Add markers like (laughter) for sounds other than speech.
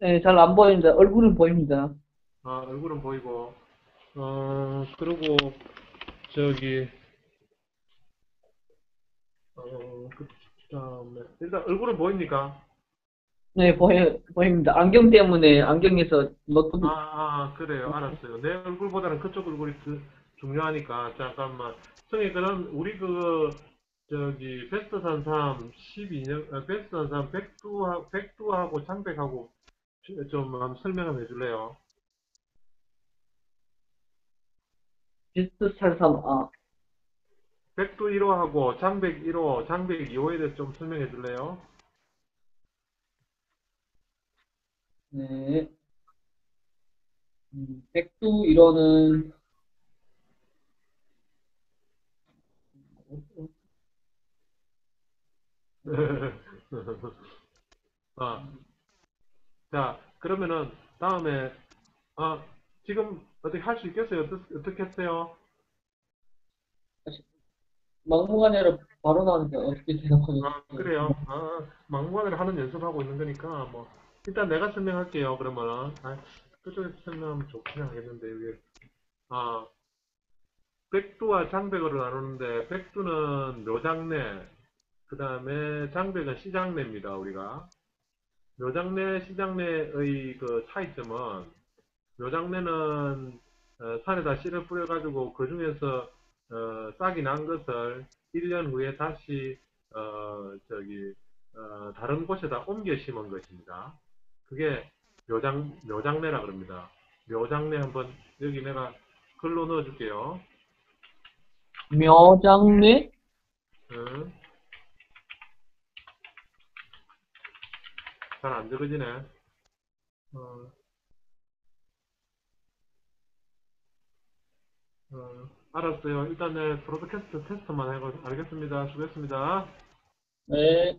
네, 잘 안 보입니다. 얼굴은 보입니다. 아, 얼굴은 보이고, 어, 그리고, 저기, 어, 그 다음에, 일단 얼굴은 보입니까? 네, 보여, 보입니다. 안경 때문에 안경에서 노트북, 아, 아, 그래요. 알았어요. 내 얼굴보다는 그쪽 얼굴이 더 중요하니까, 잠깐만. 선생님, 그럼, 우리 그, 저기, 베스트 산삼 12년, 어, 베스트 산삼 백두하, 백두하고 창백하고 좀- 설명을 해줄래요? 비스트 살삼, 아, 백두 1호하고 장백 1호, 장백 2호에 대해서 좀 설명해 줄래요? 네. 음, 백두 이론은, (laughs) 아, 자, 그러면은 다음에 아, 지금 어떻게 할 수 있겠어요? 어떻, 어떻 게 했어요? 막무가내로 바로 나오니까 어떻게 생각하겠어요? 아, 그래요. 아, 막무가내로 하는 연습하고 있는 거니까 뭐 일단 내가 설명할게요. 그러면은 아, 그쪽에서 설명하면 좋긴 하겠는데 이게 아, 백두와 장백으로 나누는데 백두는 묘장내, 그 다음에 장백은 시장내입니다. 우리가 묘장내, 시장내의 그 차이점은 묘장내는 어, 산에다 씨를 뿌려가지고 그 중에서 어, 싹이 난 것을 1년 후에 다시 어, 저기 어, 다른 곳에다 옮겨 심은 것입니다. 그게 묘장 묘장내라 그럽니다. 묘장내 한번 여기 내가 글로 넣어줄게요. 묘장내? 잘 안 적어지네. 어. 어, 알았어요. 일단 내 브로드캐스트 테스트만 해고 알겠습니다. 수고했습니다. 네.